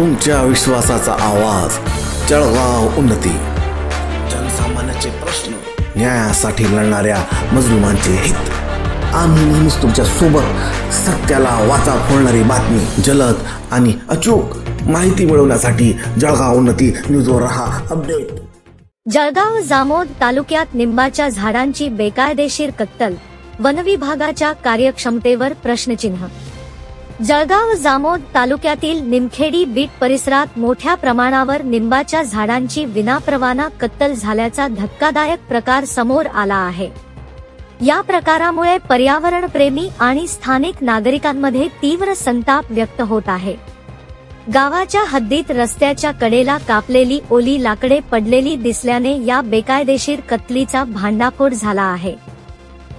तुमच्या विश्वासाचा आवाज जळगाव उन्नती. जनसामान्याचे प्रश्न न्यायासाठी लढणाऱ्या मजलुमांचे हित. आम्ही नेहमीच तुमच्यासोबत सत्याला वाचा फोडणारी बातमी जलद आणि अचूक माहिती मिळवण्यासाठी जळगाव उन्नती न्यूजवर रहा अपडेट. जळगाव जामोद तालुक्यात निंबाच्या झाडांची बेकायदेशीर कत्तल वनविभागाच्या कार्यक्षमतेवर प्रश्नचिन्ह. जळगाव जामोद तालुक्यातील निमखेडी बीट परिसरात मोठ्या प्रमाणावर निंबाच्या झाडांची विनाप्रवाना कत्तल झाल्याचा धक्कादायक प्रकार समोर आला आहे. या प्रकारामुळे पर्यावरणप्रेमी आणि स्थानिक नागरिकांमध्ये तीव्र संताप व्यक्त होत आहे. गावाच्या हद्दीत रस्त्याच्या कडेला कापलेली ओली लाकडे पडलेली दिसल्याने या बेकायदेशीर कत्तलीचा भांडाफोड झाला आहे.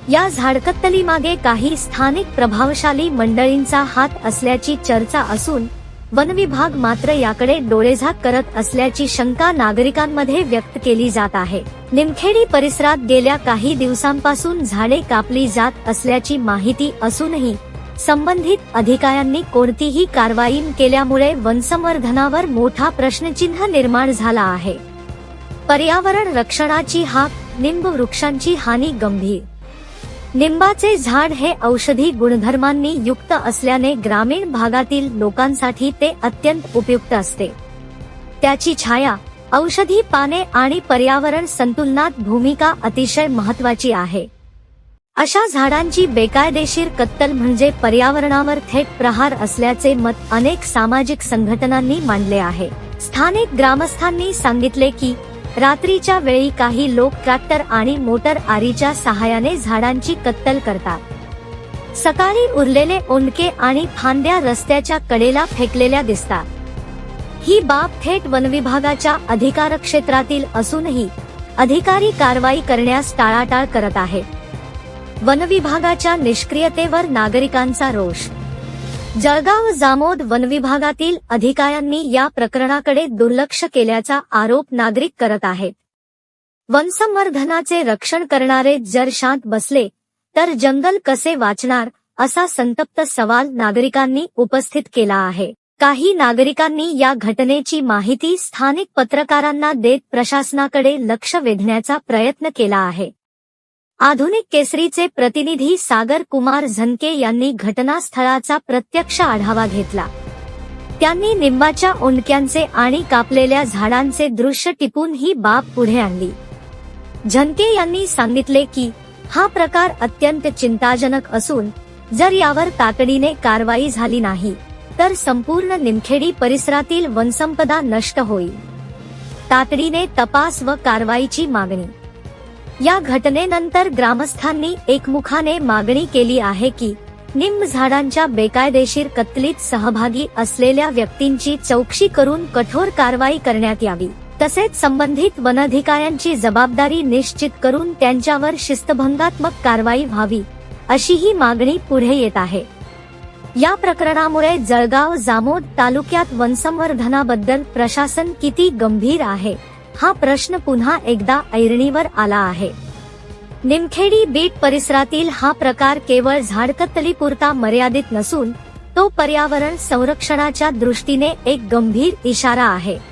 या झाडकत्तली मागे काही स्थानिक प्रभावशाली मंडळींचा हात असल्याची चर्चा असून वनविभाग मात्र याकडे डोळेझाक करत असल्याची शंका नागरिकांमध्ये व्यक्त केली जात आहे. निमखेडी परिसरात गेल्या काही दिवसांपासून झाडे कापली जात असल्याची माहिती असूनही संबंधित अधिकाऱ्यांनी कोणतीही कारवाई केल्यामुळे वनसंवर्धनावर मोठा प्रश्नचिन्ह निर्माण झाला आहे. पर्यावरण रक्षणाची हाक निंब वृक्षांची हानी गंभीर निंबाचे झाड हे औषधी गुणधर्मांनी युक्त असल्याने ग्रामीण भागातील लोकांसाठी ते अत्यंत उपयुक्त असते. त्याची छाया औषधी पाने आणि पर्यावरण संतुलनात भूमिका अतिशय महत्वाची आहे. अशा झाडांची बेकायदेशीर कत्तल म्हणजे पर्यावरणावर थेट प्रहार असल्याचे मत अनेक सामाजिक संघटनांनी मांडले आहे. स्थानिक ग्रामस्थांनी सांगितले की रात्रीच्या वेळी काही लोक ट्रॅक्टर आणि मोटर आरीच्या सहाय्याने झाडांची कत्तल करतात. सकाळी उरलेले ओंडके आणि फांद्या रस्त्याच्या कडेला फेकलेल्या दिसतात. ही बाब थेट वनविभागाच्या अधिकार क्षेत्रातील असूनही अधिकारी कारवाई करण्यास टाळाटाळ करत आहे. वनविभागाच्या निष्क्रियतेवर नागरिकांचा रोष जळगाव जामोद वनविभागातील अधिकाऱ्यांनी या प्रकरणाकडे दुर्लक्ष केल्याचा आरोप नागरिक करत आहेत. वनसंवर्धनाचे रक्षण करणारे जर शांत बसले तर जंगल कसे वाचणार असा संतप्त सवाल नागरिकांनी उपस्थित केला आहे. काही नागरिकांनी या घटनेची माहिती स्थानिक पत्रकारांना देत प्रशासनाकडे लक्ष वेधण्याचा प्रयत्न केला आहे. आधुनिक केसरीचे प्रतिनिधी सागर कुमार झनके यांनी घटनास्थळाचा प्रत्यक्ष आढावा घेतला. त्यांनी निंबाच्या ओंडक्यांचे आणि कापलेल्या झाडांचे दृश्य टिपून ही बाब पुढे आणली. झनके यांनी सांगितले की हा प्रकार अत्यंत चिंताजनक असून जर यावर तातडीने कारवाई झाली नाही तर संपूर्ण निमखेडी परिसरातील वनसंपदा नष्ट होईल. तातडीने तपास व कारवाईची मागणी या घटनेनंतर ग्रामस्थांनी एकमुखाने मागणी केली आहे की निंब झाडांच्या बेकायदेशीर कत्तलीत सहभागी असलेल्या व्यक्तींची चौकशी करून कठोर कारवाई करण्यात यावी. तसेच संबंधित वनाधिकाऱ्यांची जबाबदारी निश्चित करून त्यांच्यावर शिस्तभंगात्मक कारवाई व्हावी अशी ही मागणी पुढे येत आहे. या प्रकरणामुळे जळगाव जामोद तालुक्यात वनसंवर्धनाबद्दल प्रशासन किती गंभीर आहे? हा प्रश्न पुन्हा एकदा ऐरणीवर आला आहे. निमखेडी बीट परिसरातील हा प्रकार केवळ झाडकत्तलीपुरता मर्यादित नसून तो पर्यावरण संरक्षणाच्या दृष्टीने एक गंभीर इशारा आहे.